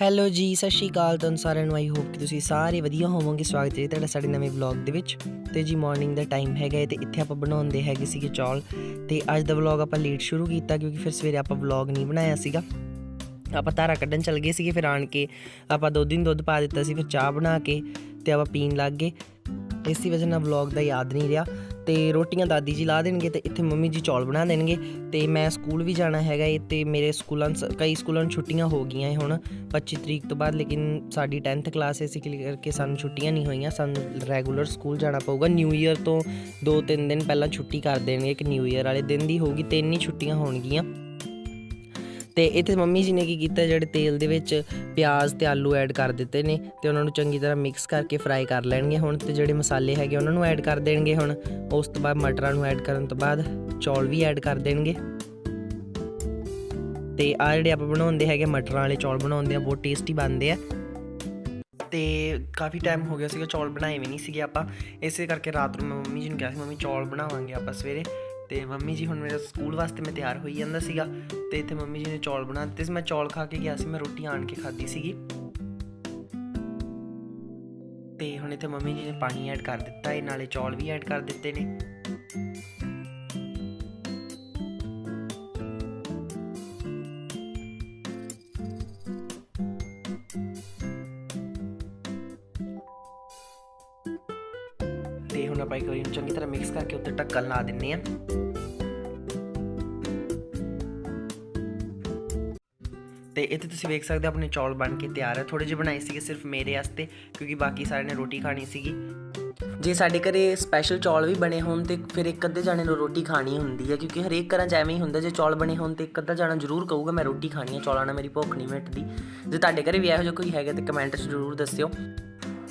Hello ਜੀ, ਸਤਿ ਸ਼੍ਰੀ ਅਕਾਲ ਤੁਹਾਨੂੰ ਸਾਰਿਆਂ ਨੂੰ ਆਈ ਹੋਪ ਕਿ ਤੁਸੀਂ ਸਾਰੇ ਵਧੀਆ ਹੋਵੋਗੇ। ਸਵਾਗਤ ਹੈ ਜੀ ਤੁਹਾਡਾ ਸਾਡੇ ਨਵੇਂ ਵਲੌਗ ਦੇ ਵਿੱਚ। ਤੇ ਜੀ ਮਾਰਨਿੰਗ ਦਾ ਟਾਈਮ ਹੈਗਾ ਹੈ ਤੇ ਇੱਥੇ ਆਪਾਂ ਬਣਾਉਂਦੇ ਹੈਗੇ ਸੀਗੇ ਚੌਲ। ਤੇ ਅੱਜ ਦਾ ਵਲੌਗ ਆਪਾਂ ਲੇਟ ਸ਼ੁਰੂ ਕੀਤਾ ਕਿਉਂਕਿ ਫਿਰ ਸਵੇਰੇ ਆਪਾਂ ਵਲੌਗ ਨਹੀਂ ਬਣਾਇਆ ਸੀਗਾ। ਆਪਾਂ ਧਾਰਾ ਕੱਢਣ ਚੱਲ ਗਏ ਸੀਗੇ, ਫਿਰ ਆਣ ਕੇ ਆਪਾਂ ਦੋ ਦਿਨ ਦੁੱਧ ਪਾ ਦਿੱਤਾ ਸੀ, ਫਿਰ ਚਾਹ ਬਣਾ ਕੇ ਤੇ ਆਪਾਂ ਪੀਣ ਲੱਗ ਗਏ। ਇਸੇ ਵਜ੍ਹਾ ਨਾਲ ਵਲੌਗ ਦਾ ਯਾਦ ਨਹੀਂ ਰਿਹਾ। ਤੇ ਰੋਟੀਆਂ ਦਾਦੀ ਜੀ ਲਾ ਦੇਣਗੇ ਤੇ ਇੱਥੇ ਮੰਮੀ ਜੀ ਚੌਲ ਬਣਾ ਦੇਣਗੇ ਤੇ ਮੈਂ ਸਕੂਲ ਵੀ ਜਾਣਾ ਹੈਗਾ ਏ ਤੇ ਮੇਰੇ ਸਕੂਲਾਂ 'ਚ ਕਈ ਸਕੂਲਾਂ ਨੂੰ ਛੁੱਟੀਆਂ ਹੋ ਗਈਆਂ ਏ ਹੁਣ। 25 ਤਰੀਕ ਤੋਂ ਬਾਅਦ ਲੇਕਿਨ ਸਾਡੀ 10th ਕਲਾਸ ਇਸ ਕਰਕੇ ਸਾਨੂੰ ਛੁੱਟੀਆਂ ਨਹੀਂ ਹੋਈਆਂ। ਸਾਨੂੰ ਰੈਗੂਲਰ ਸਕੂਲ ਜਾਣਾ ਪਊਗਾ। ਨਿਊ ਈਅਰ ਤੋਂ 2-3 ਦਿਨ ਪਹਿਲਾਂ ਛੁੱਟੀ ਕਰ ਦੇਣਗੇ ਕਿ ਨਿਊ ਈਅਰ ਵਾਲੇ ਦਿਨ ਦੀ। ਹੋਊਗੀ ਤਿੰਨ ਹੀ ਛੁੱਟੀਆਂ ਹੋਣਗੀਆਂ। ਤੇ ਇੱਥੇ ਮੰਮੀ ਜੀ ਨੇ ਕੀ ਕੀਤਾ, ਜਿਹੜੇ ਤੇਲ ਦੇ ਵਿੱਚ ਪਿਆਜ਼ ਤੇ ਆਲੂ ਐਡ ਕਰ ਦਿੱਤੇ ਨੇ ਤੇ ਉਹਨਾਂ ਨੂੰ ਚੰਗੀ ਤਰ੍ਹਾਂ ਮਿਕਸ ਕਰਕੇ ਫਰਾਈ ਕਰ ਲੈਣਗੇ ਹੁਣ ਤੇ ਜਿਹੜੇ ਮਸਾਲੇ ਹੈਗੇ ਉਹਨਾਂ ਨੂੰ ਐਡ ਕਰ ਦੇਣਗੇ ਹੁਣ। ਉਸ ਤੋਂ ਬਾਅਦ ਮਟਰਾਂ ਨੂੰ ਐਡ ਕਰਨ ਤੋਂ ਬਾਅਦ ਚੌਲ ਵੀ ਐਡ ਕਰ ਦੇਣਗੇ। ਤੇ ਆ ਜਿਹੜੇ ਆਪਾਂ ਬਣਾਉਂਦੇ ਹੈਗੇ, ਮਟਰਾਂ ਵਾਲੇ ਚੌਲ ਬਣਾਉਂਦੇ ਆ, ਬਹੁਤ ਟੇਸਟੀ ਬਣਦੇ ਆ। ਤੇ ਕਾਫੀ ਟਾਈਮ ਹੋ ਗਿਆ ਸੀਗਾ, ਚੌਲ ਬਣਾਏ ਵੀ ਨਹੀਂ ਸੀਗੇ ਆਪਾਂ। ਇਸੇ ਕਰਕੇ ਰਾਤ ਨੂੰ ਮੈਂ ਮੰਮੀ ਜੀ ਨੂੰ ਕਿਹਾ ਸੀ, ਮੰਮੀ ਚੌਲ ਬਣਾਵਾਂਗੇ ਆਪਾਂ ਸਵੇਰੇ। ਤੇ ਮੰਮੀ ਜੀ ਹੁਣ ਮੇਰਾ ਸਕੂਲ ਵਾਸਤੇ ਮੈਂ ਤਿਆਰ ਹੋਈ ਜਾਂਦਾ ਸੀਗਾ ਤੇ ਇੱਥੇ ਮੰਮੀ ਜੀ ਨੇ ਚੌਲ ਬਣਾ ਦਿੱਤੇ ਸੀ। ਮੈਂ ਚੌਲ ਖਾ ਕੇ ਗਿਆ ਸੀ। ਮੈਂ ਰੋਟੀ ਆਣ ਕੇ ਖਾਧੀ ਸੀਗੀ। ਤੇ ਹੁਣ ਇੱਥੇ ਮੰਮੀ ਜੀ ਨੇ ਪਾਣੀ ਐਡ ਕਰ ਦਿੱਤਾ। ਹੈ ਨਾਲੇ ਚੌਲ ਵੀ ਐਡ ਕਰ ਦਿੱਤੇ ਨੇ। ਤੇ ਹੁਣ ਆਪਾਂ ਇੱਕ ਵਾਰੀ ਇਹਨੂੰ ਚੰਗੀ ਤਰ੍ਹਾਂ ਮਿਕਸ ਕਰਕੇ ਉੱਤੇ ਢੱਕਣ ਲਾ ਦਿੰਨੇ ਆ ਤੇ ਇੱਥੇ ਤੁਸੀਂ ਵੇਖ ਸਕਦੇ ਹੋ ਆਪਣੇ ਚੌਲ ਬਣ ਕੇ ਤਿਆਰ ਹੈ ਥੋੜੇ ਜਿਹੇ ਬਣਾਏ ਸੀਗੇ ਸਿਰਫ ਮੇਰੇ ਵਾਸਤੇ, ਕਿਉਂਕਿ ਬਾਕੀ ਸਾਰਿਆਂ ਨੇ ਰੋਟੀ ਖਾਣੀ ਸੀਗੀ। ਜੇ ਸਾਡੇ ਘਰੇ ਸਪੈਸ਼ਲ ਚੌਲ ਵੀ ਬਣੇ ਹੋਣ ਤੇ ਫਿਰ ਇੱਕ ਅੱਧੇ ਜਾਣੇ ਨੂੰ ਰੋਟੀ ਖਾਣੀ ਹੁੰਦੀ ਹੈ ਕਿਉਂਕਿ ਹਰੇਕ ਘਰਾਂ 'ਚ ਐਵੇਂ ਹੀ ਹੁੰਦਾ, ਜੇ ਚੌਲ ਬਣੇ ਹੋਣ ਤੇ ਇੱਕ ਅੱਧਾ ਜਾਣਾ ਜ਼ਰੂਰ ਕਹੂਗਾ, ਮੈਂ ਰੋਟੀ ਖਾਣੀ ਹੈ ਚੌਲਾਂ ਨਾਲ ਮੇਰੀ ਭੁੱਖ ਨਹੀਂ ਮਿਟਦੀ। ਜੇ ਤੁਹਾਡੇ ਘਰੇ ਵੀ ਇਹੋ ਜਿਹਾ ਕੋਈ ਹੈਗਾ ਤੇ ਕਮੈਂਟ 'ਚ ਜ਼ਰੂਰ ਦੱਸਿਓ।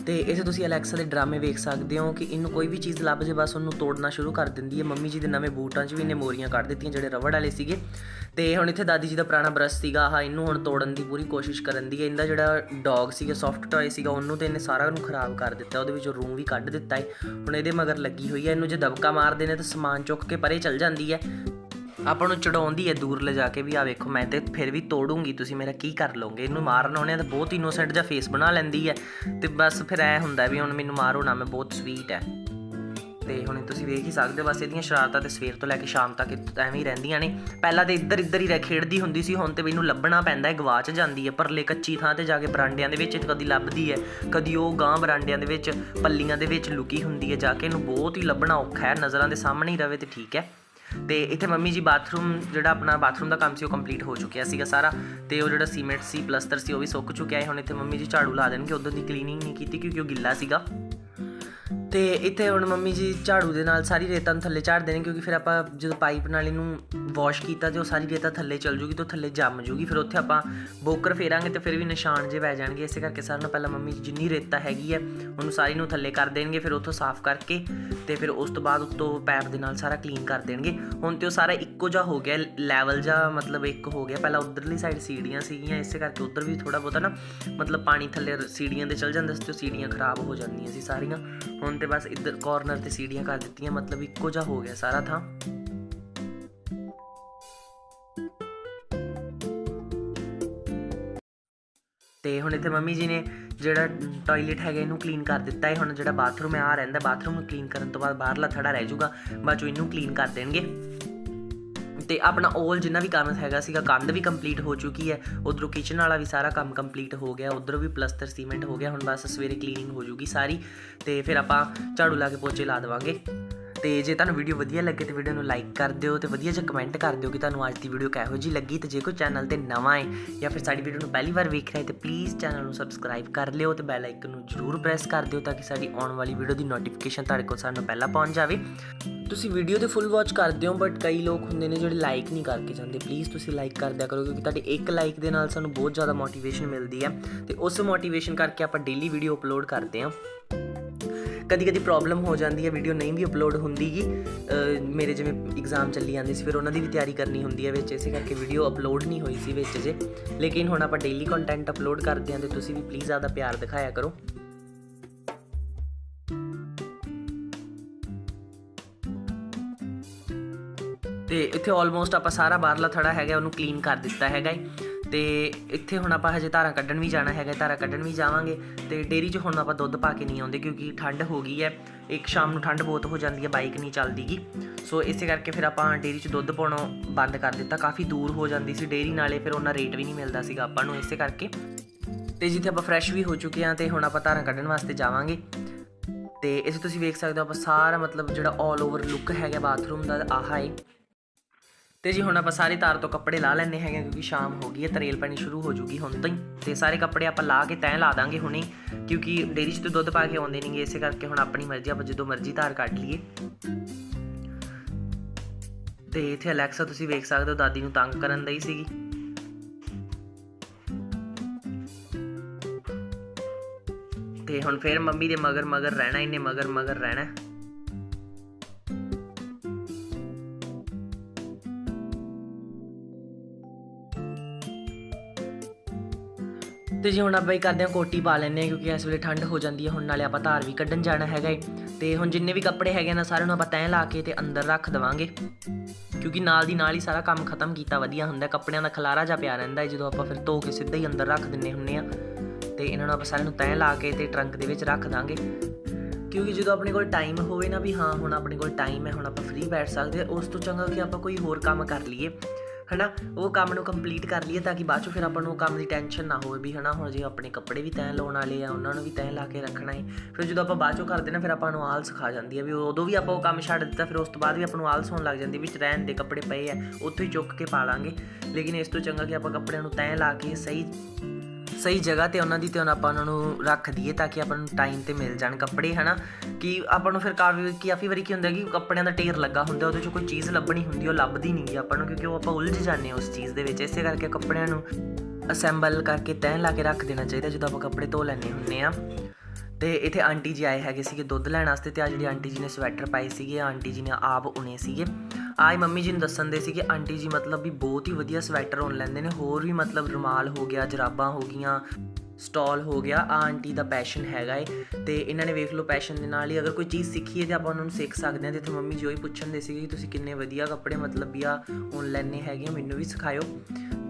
ਤੇ ਇਥੇ ਤੁਸੀਂ ਅਲੈਕਸਾ ਦੇ ਡਰਾਮੇ ਵੇਖ ਸਕਦੇ ਹੋ ਕਿ ਇਹਨੂੰ ਕੋਈ ਵੀ ਚੀਜ਼ ਲੱਭ ਜੇ, ਬਸ ਉਹਨੂੰ ਤੋੜਨਾ ਸ਼ੁਰੂ ਕਰ ਦਿੰਦੀ ਹੈ। ਮੰਮੀ ਜੀ ਦੇ ਨਵੇਂ ਬੂਟਾਂ 'ਚ ਵੀ ਇਹਨੇ ਮੋਰੀਆਂ ਕੱਢ ਦਿੱਤੀਆਂ, ਜਿਹੜੇ ਰਬੜ ਵਾਲੇ ਸੀਗੇ। ਤੇ ਹੁਣ ਇੱਥੇ ਦਾਦੀ ਜੀ ਦਾ ਪੁਰਾਣਾ ਬਰਸ਼ ਸੀਗਾ, ਆਹ ਇਹਨੂੰ ਹੁਣ ਤੋੜਨ ਦੀ ਪੂਰੀ ਕੋਸ਼ਿਸ਼ ਕਰਨ ਦੀ ਹੈ। ਇਹਦਾ ਜਿਹੜਾ ਡੌਗ ਸੀਗਾ ਸੌਫਟ ਟੌਏ ਸੀਗਾ, ਉਹਨੂੰ ਤੇ ਇਹਨੇ ਸਾਰਾ ਨੂੰ ਖਰਾਬ ਕਰ ਦਿੱਤਾ। ਉਹਦੇ ਵਿੱਚੋਂ ਰੂਮ ਵੀ ਕੱਢ ਦਿੱਤਾ ਹੈ। ਹੁਣ ਇਹਦੇ ਮਗਰ ਲੱਗੀ ਹੋਈ ਹੈ। ਇਹਨੂੰ ਜੇ ਦਬਕਾ ਮਾਰਦੇ ਨੇ ਤਾਂ ਸਮਾਨ ਚੁੱਕ ਕੇ ਪਰੇ ਚਲ ਜਾਂਦੀ ਹੈ। ਆਪਾਂ ਨੂੰ ਚੜਾਉਂਦੀ ਹੈ ਦੂਰ ਲਿਜਾ ਕੇ ਵੀ ਆ ਵੇਖੋ ਮੈਂ ਤੇ ਫਿਰ ਵੀ ਤੋੜੂੰਗੀ, ਤੁਸੀਂ ਮੇਰਾ ਕੀ ਕਰ ਲਓਗੇ? ਇਹਨੂੰ ਮਾਰਨ ਆਉਣੇ ਤਾਂ ਬਹੁਤ ਇਨੋਸੈਂਟ ਜਿਹਾ ਫੇਸ ਬਣਾ ਲੈਂਦੀ ਹੈ। ਤੇ ਬਸ ਫਿਰ ਐ ਹੁੰਦਾ ਵੀ ਹੁਣ ਮੈਨੂੰ ਮਾਰੋ ਨਾ, ਮੈਂ ਬਹੁਤ ਸਵੀਟ ਹੈ। ਤੇ ਹੁਣ ਤੁਸੀਂ ਵੇਖ ਹੀ ਸਕਦੇ ਹੋ, ਬਸ ਇਹਦੀਆਂ ਸ਼ਰਾਰਤਾਂ ਤੇ ਸਵੇਰ ਤੋਂ ਲੈ ਕੇ ਸ਼ਾਮ ਤੱਕ ਐਵੇਂ ਹੀ ਰਹਿੰਦੀਆਂ ਨੇ। ਪਹਿਲਾਂ ਤੇ ਇੱਧਰ ਇੱਧਰ ਹੀ ਰਹਿ ਖੇਡਦੀ ਹੁੰਦੀ ਸੀ, ਹੁਣ ਤੇ ਮੈਨੂੰ ਲੱਭਣਾ ਪੈਂਦਾ ਹੈ, ਗਵਾਚ ਜਾਂਦੀ ਹੈ। ਪਰਲੇ ਕੱਚੀ ਥਾਂ ਤੇ ਜਾ ਕੇ ਬਰਾਂਡਿਆਂ ਦੇ ਵਿੱਚ ਕਦੀ ਲੱਭਦੀ ਹੈ, ਕਦੀ ਉਹ ਗਾਂ ਬਰਾਂਡਿਆਂ ਦੇ ਵਿੱਚ, ਪੱਲੀਆਂ ਦੇ ਵਿੱਚ ਲੁਕੀ ਹੁੰਦੀ ਹੈ, ਜਾ ਕੇ ਇਹਨੂੰ ਬਹੁਤ ਹੀ ਲੱਭਣਾ ਔਖਾ ਹੈ, ਨਜ਼ਰਾਂ ਦੇ ਸਾਹਮਣੇ ਹੀ ਰਵੇ ਤੇ ਠੀਕ ਹੈ। ਤੇ ਇੱਥੇ ਮੰਮੀ ਜੀ ਬਾਥਰੂਮ ਜਿਹੜਾ ਆਪਣਾ ਬਾਥਰੂਮ ਦਾ ਕੰਮ ਸੀ, ਉਹ ਕੰਪਲੀਟ ਹੋ ਚੁੱਕਿਆ ਸੀਗਾ ਸਾਰਾ ਤੇ ਉਹ ਜਿਹੜਾ ਸੀਮੈਂਟ ਸੀ, ਪਲਸਤਰ ਸੀ, ਉਹ ਵੀ ਸੁੱਕ ਚੁੱਕਿਆ ਹੈ ਹੁਣ ਇੱਥੇ ਮੰਮੀ ਜੀ ਝਾੜੂ ਲਾ ਦੇਣਗੇ ਉਦੋਂ ਦੀ ਕਲੀਨਿੰਗ ਨਹੀਂ ਕੀਤੀ ਕਿਉਂਕਿ ਉਹ ਗਿੱਲਾ ਸੀਗਾ। ਤੇ ਇੱਥੇ ਹੁਣ ਮੰਮੀ ਜੀ ਝਾੜੂ ਦੇ ਨਾਲ ਸਾਰੀ ਰੇਤਾ ਨੂੰ ਥੱਲੇ ਝਾੜ ਦੇਣੀ ਕਿਉਂਕਿ ਫਿਰ ਆਪਾਂ ਜਦੋਂ ਪਾਈਪ ਨਾਲ ਇਹਨੂੰ ਵਾਸ਼ ਕੀਤਾ ਤੇ ਉਹ ਸਾਰੀ ਰੇਤਾ ਥੱਲੇ ਚਲ ਜੂਗੀ ਤੇ ਉਹ ਥੱਲੇ ਜੰਮ ਜੂਗੀ, ਫਿਰ ਉੱਥੇ ਆਪਾਂ ਬੋਕਰ ਫੇਰਾਂਗੇ ਤੇ ਫਿਰ ਵੀ ਨਿਸ਼ਾਨ ਜੇ ਪੈ ਜਾਣਗੇ। ਇਸੇ ਕਰਕੇ ਸਾਰਿਆਂ ਨੂੰ ਪਹਿਲਾਂ ਮੰਮੀ ਜੀ ਜਿੰਨੀ ਰੇਤਾ ਹੈਗੀ ਹੈ, ਉਹਨੂੰ ਸਾਰੀ ਨੂੰ ਥੱਲੇ ਕਰ ਦੇਣਗੇ, ਫਿਰ ਉੱਥੋਂ ਸਾਫ਼ ਕਰਕੇ ਤੇ ਫਿਰ ਉਸ ਤੋਂ ਬਾਅਦ ਉੱਤੋਂ ਪੈਰ ਦੇ ਨਾਲ ਸਾਰਾ ਕਲੀਨ ਕਰ ਦੇਣਗੇ। ਹੁਣ ਤੇ ਉਹ ਸਾਰਾ ਇੱਕੋ ਜਿਹਾ ਹੋ ਗਿਆ ਲੈਵਲ ਜਿਹਾ ਮਤਲਬ ਇੱਕ ਹੋ ਗਿਆ। ਪਹਿਲਾਂ ਉਧਰਲੀ ਸਾਈਡ ਸੀੜੀਆਂ ਸੀਗੀਆਂ, ਇਸੇ ਕਰਕੇ ਉਧਰ ਵੀ ਥੋੜਾ ਬਹੁਤਾ ਨਾ ਮਤਲਬ ਪਾਣੀ ਥੱਲੇ ਸੀੜੀਆਂ ਦੇ ਚਲ ਜਾਂਦਾ ਸੀ ਤੇ ਉਹ ਸੀੜੀਆਂ ਖਰਾਬ ਹੋ ਜਾਂਦੀਆਂ ਸੀ ਸਾਰੀਆਂ। ਹੁਣ ਤੇ ਬਸ ਇੱਧਰ ਕਾਰਨਰ ਤੇ ਸੀੜੀਆਂ ਕਰ ਦਿੱਤੀਆਂ, ਮਤਲਬ ਇੱਕੋ ਜਿਹਾ ਹੋ ਗਿਆ ਸਾਰਾ ਥਾਂ। ਤੇ ਹੁਣ ਇੱਥੇ ਮੰਮੀ ਜੀ ਨੇ ਜਿਹੜਾ ਟਾਇਲਟ ਹੈਗਾ, ਇਹਨੂੰ ਕਲੀਨ ਕਰ ਦਿੱਤਾ ਹੈ। ਹੁਣ ਜਿਹੜਾ ਬਾਥਰੂਮ ਹੈ ਆ ਰਹਿੰਦਾ ਬਾਥਰੂਮ ਨੂੰ ਕਲੀਨ ਕਰਨ ਤੋਂ ਬਾਅਦ ਬਾਹਰਲਾ ਥੜਾ ਰਹਿ ਜਾਊਗਾ। ਬਾਅਦ ਚੋਂ ਇਹਨੂੰ ਕਲੀਨ ਕਰ ਦੇਣਗੇ। ਤੇ ਆਪਣਾ ਓਲ ਜਿੰਨਾ ਵੀ ਕੰਮ ਹੈਗਾ ਸੀਗਾ, ਕੰਧ ਵੀ ਕੰਪਲੀਟ ਹੋ ਚੁੱਕੀ ਹੈ, ਉਧਰੋਂ ਕਿਚਨ ਵਾਲਾ ਵੀ ਸਾਰਾ ਕੰਮ ਕੰਪਲੀਟ ਹੋ ਗਿਆ, ਉਧਰੋਂ ਵੀ ਪਲਸਟਰ ਸੀਮੈਂਟ ਹੋ ਗਿਆ, ਹੁਣ ਬਸ ਸਵੇਰੇ ਕਲੀਨਿੰਗ ਹੋ ਜੂਗੀ ਸਾਰੀ ਤੇ ਫਿਰ ਆਪਾਂ ਝਾੜੂ ਲਾ ਕੇ ਪੋਚੇ ਲਾ ਦੇਵਾਂਗੇ। ਤੇ ਜੇ ਤੁਹਾਨੂੰ ਵੀਡੀਓ ਵਧੀਆ ਲੱਗੇ ਤੇ ਵੀਡੀਓ ਨੂੰ ਲਾਈਕ ਕਰ ਦਿਓ ਤੇ ਵਧੀਆ ਜਿਹਾ ਕਮੈਂਟ ਕਰ ਦਿਓ ਕਿ ਤੁਹਾਨੂੰ ਅੱਜ ਦੀ ਵੀਡੀਓ ਕਿਹੋ ਜਿਹੀ ਲੱਗੀ ਤੇ ਜੇ ਕੋਈ ਚੈਨਲ ਤੇ ਨਵਾਂ ਹੈ ਜਾਂ ਫਿਰ ਸਾਡੀ ਵੀਡੀਓ ਨੂੰ ਪਹਿਲੀ ਵਾਰ ਵੇਖ ਰਿਹਾ ਹੈ ਤੇ ਪਲੀਜ਼ ਚੈਨਲ ਨੂੰ ਸਬਸਕ੍ਰਾਈਬ ਕਰ ਲਿਓ ਤੇ ਬੈਲ ਆਈਕਨ ਨੂੰ ਜ਼ਰੂਰ ਪ੍ਰੈਸ ਕਰ ਦਿਓ ਤਾਂ ਕਿ ਸਾਡੀ ਆਉਣ ਵਾਲੀ ਵੀਡੀਓ ਦੀ ਨੋਟੀਫਿਕੇਸ਼ਨ ਤੁਹਾਡੇ ਕੋਲ ਸਾਨੂੰ ਪਹਿਲਾਂ ਪਹੁੰਚ ਜਾਵੇ। ਤੁਸੀਂ ਵੀਡੀਓ ਤੇ ਫੁੱਲ ਵਾਚ ਕਰਦੇ ਹੋ ਬਟ ਕਈ ਲੋਕ ਹੁੰਦੇ ਨੇ ਜਿਹੜੇ ਲਾਈਕ ਨਹੀਂ ਕਰਕੇ ਜਾਂਦੇ। ਪਲੀਜ਼ ਤੁਸੀਂ ਲਾਈਕ ਕਰ ਦਿਆ ਕਰੋ ਕਿਉਂਕਿ ਤੁਹਾਡੇ ਇੱਕ ਲਾਈਕ ਦੇ ਨਾਲ ਸਾਨੂੰ ਬਹੁਤ ਜ਼ਿਆਦਾ ਮੋਟੀਵੇਸ਼ਨ ਮਿਲਦੀ ਹੈ ਤੇ ਉਸ ਮੋਟੀਵੇਸ਼ਨ ਕਰਕੇ ਆਪਾਂ ਡੇਲੀ ਵੀਡੀਓ ਅਪਲੋਡ ਕਰਦੇ ਹਾਂ। ਕਦੀ ਕਦੀ ਪ੍ਰੋਬਲਮ ਹੋ ਜਾਂਦੀ ਹੈ ਵੀਡੀਓ ਨਹੀਂ ਵੀ ਅਪਲੋਡ ਹੁੰਦੀਗੀ। ਮੇਰੇ ਜਿਵੇਂ ਐਗਜ਼ਾਮ ਚੱਲੀ ਜਾਂਦੇ ਸੀ, ਫਿਰ ਉਹਨਾਂ ਦੀ ਵੀ ਤਿਆਰੀ ਕਰਨੀ ਹੁੰਦੀ ਹੈ ਵਿੱਚ, ਇਸੇ ਕਰਕੇ ਵੀਡੀਓ ਅਪਲੋਡ ਨਹੀਂ ਹੋਈ ਸੀ ਵਿੱਚ ਜੇ। ਲੇਕਿਨ ਹੁਣ ਆਪਾਂ ਡੇਲੀ ਕੰਟੈਂਟ ਅਪਲੋਡ ਕਰਦੇ ਹਾਂ ਤੇ ਤੁਸੀਂ ਵੀ ਪਲੀਜ਼ ਜ਼ਿਆਦਾ ਪਿਆਰ ਦਿਖਾਇਆ ਕਰੋ। ਤੇ ਇੱਥੇ ਆਲਮੋਸਟ ਆਪਾਂ ਸਾਰਾ ਬਾਹਰਲਾ ਥੜਾ ਹੈਗਾ, ਉਹਨੂੰ ਕਲੀਨ ਕਰ ਦਿੱਤਾ ਹੈਗਾ ਏ ਤੇ ਇੱਥੇ ਹੁਣ ਆਪਾਂ ਹਜੇ ਧਾਰਾਂ ਕੱਢਣ ਵੀ ਜਾਣਾ ਹੈਗਾ, ਧਾਰਾਂ ਕੱਢਣ ਵੀ ਜਾਵਾਂਗੇ ਤੇ ਡੇਰੀ 'ਚ ਹੁਣ ਆਪਾਂ ਦੁੱਧ ਪਾ ਕੇ ਨਹੀਂ ਆਉਂਦੇ ਕਿਉਂਕਿ ਠੰਡ ਹੋ ਗਈ ਹੈ। ਇੱਕ ਸ਼ਾਮ ਨੂੰ ਠੰਡ ਬਹੁਤ ਹੋ ਜਾਂਦੀ ਹੈ, ਬਾਈਕ ਨਹੀਂ ਚੱਲਦੀਗੀ ਸੋ ਇਸੇ ਕਰਕੇ ਫਿਰ ਆਪਾਂ ਡੇਰੀ 'ਚ ਦੁੱਧ ਪਾਉਣਾ ਬੰਦ ਕਰ ਦਿੱਤਾ। ਕਾਫੀ ਦੂਰ ਹੋ ਜਾਂਦੀ ਸੀ ਡੇਰੀ ਨਾਲੇ ਫਿਰ ਉਹਨਾਂ ਰੇਟ ਵੀ ਨਹੀਂ ਮਿਲਦਾ ਸੀਗਾ ਆਪਾਂ ਨੂੰ ਇਸੇ ਕਰਕੇ। ਤੇ ਜਿੱਥੇ ਆਪਾਂ ਫਰੈਸ਼ ਵੀ ਹੋ ਚੁੱਕੇ ਹਾਂ ਤੇ ਹੁਣ ਆਪਾਂ ਧਾਰਾਂ ਕੱਢਣ ਵਾਸਤੇ ਜਾਵਾਂਗੇ। ਤੇ ਇਸ ਤੁਸੀਂ ਵੇਖ ਸਕਦੇ ਹੋ ਆਪਾਂ ਸਾਰਾ ਮਤਲਬ ਜਿਹੜਾ 올 ਓਵਰ ਲੁੱਕ ਹੈਗਾ ਬਾਥਰੂਮ ਦਾ, ਆਹਾ ਹੈ। ਤੇ ਜੀ ਹੁਣ ਆਪਾਂ ਸਾਰੇ ਤਾਰ ਤੋਂ ਕੱਪੜੇ ਲਾ ਲੈਣੇ ਹੈਗੇ ਕਿਉਂਕਿ ਸ਼ਾਮ ਹੋ ਗਈ ਹੈ, ਤਰੇਲ ਪੈਣੀ ਸ਼ੁਰੂ ਹੋ ਜੂਗੀ ਹੁਣ ਤੋਂ ਹੀ। ਤੇ ਸਾਰੇ ਕੱਪੜੇ ਆਪਾਂ ਲਾ ਕੇ ਤੈਅ ਲਾ ਦਾਂਗੇ ਹੁਣੇ ਕਿਉਂਕਿ ਡੇਰੀ 'ਚ ਤੇ ਦੁੱਧ ਪਾ ਕੇ ਆਉਂਦੇ ਨਹੀਂਗੇ ਇਸੇ ਕਰਕੇ ਹੁਣ ਆਪਣੀ ਮਰਜ਼ੀ, ਆਪਾਂ ਜਦੋਂ ਮਰਜ਼ੀ ਤਾਰ ਕੱਢ ਲਈਏ। ਤੇ ਇੱਥੇ ਅਲੈਕਸਾ ਤੁਸੀਂ ਵੇਖ ਸਕਦੇ ਹੋ, ਦਾਦੀ ਨੂੰ ਤੰਗ ਕਰਨ ਲਈ ਸੀਗੀ। ਤੇ ਹੁਣ ਫੇਰ ਮੰਮੀ ਦੇ ਮਗਰ ਮਗਰ ਰਹਿਣਾ, ਇਹਨੇ ਮਗਰ ਮਗਰ ਰਹਿਣਾ। ਤੇ ਜੀ ਹੁਣ ਆਪਾਂ ਹੀ ਕਰਦੇ ਹਾਂ, ਕੋਟੀ ਪਾ ਲੈਂਦੇ ਹਾਂ, ਕਿਉਂਕਿ ਇਸ ਵੇਲੇ ਠੰਡ ਹੋ ਜਾਂਦੀ ਹੈ, ਹੁਣ ਨਾਲੇ ਆਪਾਂ ਧਾਰ ਵੀ ਕੱਢਣ ਜਾਣਾ ਹੈਗਾ ਏ। ਤੇ ਹੁਣ ਜਿੰਨੇ ਵੀ ਕੱਪੜੇ ਹੈਗੇ ਨਾ, ਸਾਰਿਆਂ ਨੂੰ ਆਪਾਂ ਤੈਅ ਲਾ ਕੇ ਤੇ ਅੰਦਰ ਰੱਖ ਦੇਵਾਂਗੇ। ਕਿਉਂਕਿ ਨਾਲ ਦੀ ਨਾਲ ਹੀ ਸਾਰਾ ਕੰਮ ਖਤਮ ਕੀਤਾ, ਵਧੀਆ ਹੁੰਦਾ, ਕੱਪੜਿਆਂ ਦਾ ਖਲਾਰਾ ਜਾ ਪਿਆ ਰਹਿੰਦਾ ਹੈ ਜਦੋਂ ਆਪਾਂ ਫਿਰ ਧੋ ਕੇ ਸਿੱਧਾ ਹੀ ਅੰਦਰ ਰੱਖ ਦਿੰਨੇ ਹੁੰਨੇ ਆ। ਤੇ ਇਹਨਾਂ ਨੂੰ ਆਪਾਂ ਸਾਰਿਆਂ ਨੂੰ ਤੈਅ ਲਾ ਕੇ ਤੇ ਟਰੰਕ ਦੇ ਵਿੱਚ ਰੱਖ ਦਾਂਗੇ। ਕਿਉਂਕਿ ਜਦੋਂ ਆਪਣੇ ਕੋਲ ਟਾਈਮ ਹੋਵੇ ਨਾ ਵੀ ਹਾਂ, ਹੁਣ ਆਪਣੇ ਕੋਲ ਟਾਈਮ ਹੈ, ਹੁਣ ਆਪਾਂ ਫ੍ਰੀ ਬੈਠ ਸਕਦੇ ਹਾਂ, ਉਸ ਤੋਂ ਚੰਗਾ ਕਿ ਆਪਾਂ ਕੋਈ ਹੋਰ ਕੰਮ ਕਰ ਲਈਏ। ਹਨਾ, ਉਹ ਕੰਮ ਨੂੰ ਕੰਪਲੀਟ ਕਰ ਲਈਏ ਤਾਂ ਕਿ ਬਾਅਦ ਚੋਂ ਫਿਰ ਆਪਾਂ ਨੂੰ ਉਹ ਕੰਮ ਦੀ ਟੈਨਸ਼ਨ ਨਾ ਹੋਵੇ ਵੀ ਹਨਾ, ਹੁਣ ਜੇ ਆਪਣੇ ਕੱਪੜੇ ਵੀ ਤੈਅ ਲਾਉਣ ਵਾਲੇ ਆ, ਉਹਨਾਂ ਨੂੰ ਵੀ ਤੈਅ ਲਾ ਕੇ ਰੱਖਣਾ ਹੈ ਫਿਰ ਜਦੋਂ ਆਪਾਂ ਬਾਅਦ ਚੋਂ ਕਰਦੇ ਨਾ, ਫਿਰ ਆਪਾਂ ਨੂੰ ਆਲਸ ਖਾ ਜਾਂਦੀ ਹੈ ਵੀ ਉਦੋਂ ਵੀ ਆਪਾਂ ਉਹ ਕੰਮ ਛੱਡ ਦਿੱਤਾ, ਫਿਰ ਉਸ ਤੋਂ ਬਾਅਦ ਵੀ ਆਪਾਂ ਨੂੰ ਆਲਸ ਹੋਣ ਲੱਗ ਜਾਂਦੀ ਵੀ ਰਹਿਣ ਦੇ ਕੱਪੜੇ ਪਏ ਆ, ਉੱਥੋਂ ਹੀ ਚੁੱਕ ਕੇ ਪਾ ਲਾਂਗੇ। ਲੇਕਿਨ ਇਸ ਤੋਂ ਚੰਗਾ ਕਿ ਆਪਾਂ ਕੱਪੜਿਆਂ ਨੂੰ ਤੈਅ ਲਾ ਕੇ ਸਹੀ ਸਹੀ ਜਗ੍ਹਾ ਤੇ ਉਹਨਾਂ ਦੀ ਤੇ ਉਹਨਾਂ ਆਪਾਂ ਉਹਨਾਂ ਨੂੰ ਰੱਖ ਦਈਏ ਤਾਂ ਕਿ ਆਪਾਂ ਨੂੰ ਟਾਈਮ ਤੇ ਮਿਲ ਜਾਣ ਕੱਪੜੇ, ਹਨਾ? ਕਿ ਆਪਾਂ ਨੂੰ ਫਿਰ ਕਾਫੀ ਕਾਫੀ ਵਾਰੀ ਕੀ ਹੁੰਦਾ ਕਿ ਕੱਪੜਿਆਂ ਦਾ ਢੇਰ ਲੱਗਾ ਹੁੰਦਾ, ਉਹਦੇ ਚੋਂ ਕੋਈ ਚੀਜ਼ ਲੱਭਣੀ ਹੁੰਦੀ, ਉਹ ਲੱਭਦੀ ਨਹੀਂ ਗੀ ਆਪਾਂ ਨੂੰ, ਕਿਉਂਕਿ ਉਹ ਆਪਾਂ ਉਲਝ ਜਾਂਦੇ ਹਾਂ ਉਸ ਚੀਜ਼ ਦੇ ਵਿੱਚ। ਇਸੇ ਕਰਕੇ ਕੱਪੜਿਆਂ ਨੂੰ ਅਸੈਂਬਲ ਕਰਕੇ ਤੈਅ ਲਾ ਕੇ ਰੱਖ ਦੇਣਾ ਚਾਹੀਦਾ, ਜਦੋਂ ਆਪਾਂ ਕੱਪੜੇ ਧੋ ਲੈਣੇ ਹੁੰਦੇ ਆ ਤੇ ਇੱਥੇ ਆਂਟੀ ਜੀ ਆਏ ਹੈਗੇ ਸੀਗੇ ਦੁੱਧ ਲੈਣ ਵਾਸਤੇ, ਤੇ ਆ ਜਿਹੜੀ ਆਂਟੀ ਜੀ ਨੇ ਸਵੈਟਰ ਪਾਏ ਸੀਗੇ ਆਂਟੀ ਜੀ ਨੇ ਆਪ ਉਨੇ ਸੀਗੇ। ਆਈ ਮੰਮੀ ਜੀ ਨੂੰ ਦੱਸਣ ਦੇ ਸੀ ਕਿ ਆਂਟੀ ਜੀ ਮਤਲਬ ਵੀ ਬਹੁਤ ਹੀ ਵਧੀਆ ਸਵੈਟਰ ਉਨ ਲੈਂਦੇ ਨੇ ਹੋਰ ਵੀ ਮਤਲਬ ਰੁਮਾਲ ਹੋ ਗਿਆ ਜਰਾਬਾਂ ਹੋ ਗਈਆਂ ਸਟਾਲ ਹੋ ਗਿਆ ਆ ਆਂਟੀ ਦਾ ਪੈਸ਼ਨ ਹੈਗਾ ਏ ਤੇ ਇਹਨਾਂ ਨੇ ਵੇਖ ਲਓ ਪੈਸ਼ਨ ਦੇ ਨਾਲ ਹੀ ਅਗਰ ਕੋਈ ਚੀਜ਼ ਸਿੱਖੀਏ ਤੇ ਆਪਾਂ ਉਹਨਾਂ ਨੂੰ ਸਿੱਖ ਸਕਦੇ ਹਾਂ ਤੇ ਇੱਥੇ ਮੰਮੀ ਜੀ ਉਹੀ ਪੁੱਛਣ ਦੇ ਸੀਗੇ ਕਿ ਤੁਸੀਂ ਕਿੰਨੇ ਵਧੀਆ ਕੱਪੜੇ ਮਤਲਬ ਵੀ ਆ ਉਨ ਲੈਣੇ ਹੈਗੇ ਆ, ਮੈਨੂੰ ਵੀ ਸਿਖਾਇਓ।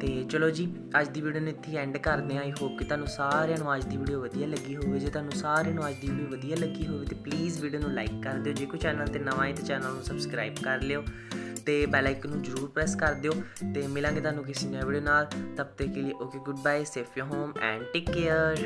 ਤੇ ਚਲੋ ਜੀ, ਅੱਜ ਦੀ ਵੀਡੀਓ ਨੂੰ ਇੱਥੇ ਐਂਡ ਕਰਦੇ ਹਾਂ। ਆਈ ਹੋਪ ਕਿ ਤੁਹਾਨੂੰ ਸਾਰਿਆਂ ਨੂੰ ਅੱਜ ਦੀ ਵੀਡੀਓ ਵਧੀਆ ਲੱਗੀ ਹੋਵੇ। ਜੇ ਤੁਹਾਨੂੰ ਸਾਰਿਆਂ ਨੂੰ ਅੱਜ ਦੀ ਵੀਡੀਓ ਵਧੀਆ ਲੱਗੀ ਹੋਵੇ, ਤੇ ਪਲੀਜ਼ ਵੀਡੀਓ ਨੂੰ ਲਾਈਕ ਕਰ ਦਿਓ। ਜੇ ਕੋਈ ਚੈਨਲ ਤੇ ਨਵਾਂ ਹੈ, ਤੇ ਚੈਨਲ ਨੂੰ ਸਬਸਕ੍ਰਾਈਬ ਕਰ ਲਿਓ ਤੇ ਬੈਲ ਆਈਕਨ ਨੂੰ ਜਰੂਰ ਪ੍ਰੈਸ ਕਰ ਦਿਓ ਤੇ ਮਿਲਾਂਗੇ ਤੁਹਾਨੂੰ ਕਿਸੇ ਨਵੀਂ ਵੀਡੀਓ ਨਾਲ। ਤਬ ਤੱਕ ਕੇ ਲਈ ਓਕੇ ਗੁੱਡ ਬਾਏ ਸੇਫ ਯਰ ਹੋਮ ਐਂਡ ਟੇਕ ਕੇਅਰ